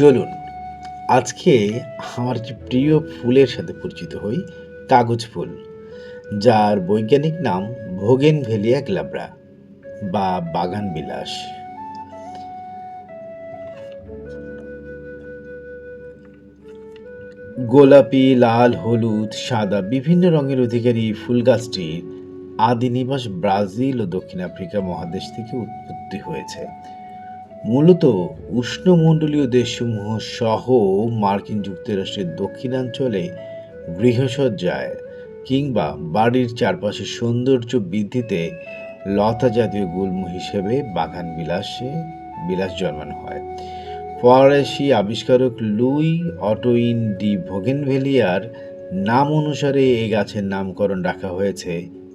চলুন, আজকে আমার যে প্রিয় ফুলের সাথে পরিচিত হই কাগজ ফুল, যার বৈজ্ঞানিক নাম ভোগেন ভেলিয়া গ্লাব্রা বা বাগান বিলাস। গোলাপি, লাল, হলুদ, সাদা, বিভিন্ন রঙের অধিকারী ফুল গাছটির আদি নিবাস ব্রাজিল ও দক্ষিণ আফ্রিকা মহাদেশ থেকে উৎপত্তি হয়েছে। মূলত উষ্ণমণ্ডলীয় দেশসমূহ সহ মার্কিন যুক্তরাষ্ট্রের দক্ষিণাঞ্চলে গৃহসজ্জায় কিংবা বাড়ির চারপাশে সৌন্দর্য বৃদ্ধিতে লতা জাতীয় গুল্ম হিসেবে বাগান বিলাসে, বিলাস জন্মানো হয়। ফরাসি আবিষ্কারক লুই অটোইন ডি ভোগেনভেলিয়ার নাম অনুসারে এই গাছের নামকরণ রাখা হয়েছে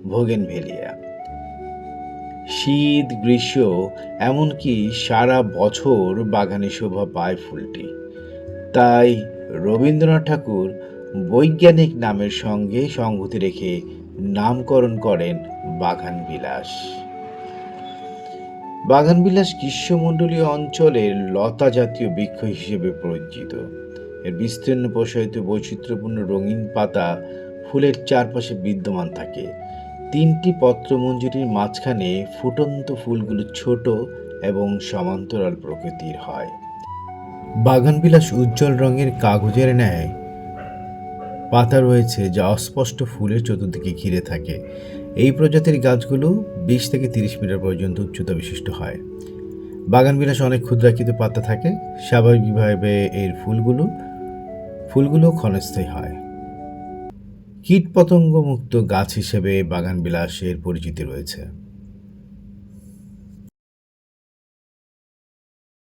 ভোগেনভেলিয়া। শীত গ্রীষ্ম, এমনকি সারা বছর বাগানে শোভা পায় ফুলটি। তাই রবীন্দ্রনাথ ঠাকুর বৈজ্ঞানিক নামের সঙ্গে সংগতি রেখে নামকরণ করেন বাগান বিলাস। বাগানবিলাস গ্রীষ্মমণ্ডলীয় অঞ্চলের লতা জাতীয় বৃক্ষ হিসেবে পরিচিত। এর বিস্তীর্ণ প্রসারিত বৈচিত্র্যপূর্ণ রঙিন পাতা ফুলের চারপাশে বিদ্যমান থাকে। তিনটি পত্রমঞ্জুরির মাঝখানে ফুটন্ত ফুলগুলো ছোট এবং সমান্তরাল প্রকৃতির হয়। বাগানবিলাস উজ্জ্বল রঙের কাগজের ন্যায় পাতা রয়েছে যা অস্পষ্ট ফুলের চতুর্দিকে ঘিরে থাকে। এই প্রজাতির গাছগুলো বিশ থেকে তিরিশ মিটার পর্যন্ত উচ্চতা বিশিষ্ট হয়। বাগানবিলাস অনেক ক্ষুদ্রাকৃত পাতা থাকে। স্বাভাবিকভাবে এর ফুলগুলো ফুলগুলো ক্ষণস্থায়ী হয়। কীটপতঙ্গ মুক্ত গাছ হিসেবে বাগানবিলাসের পরিচিতি রয়েছে।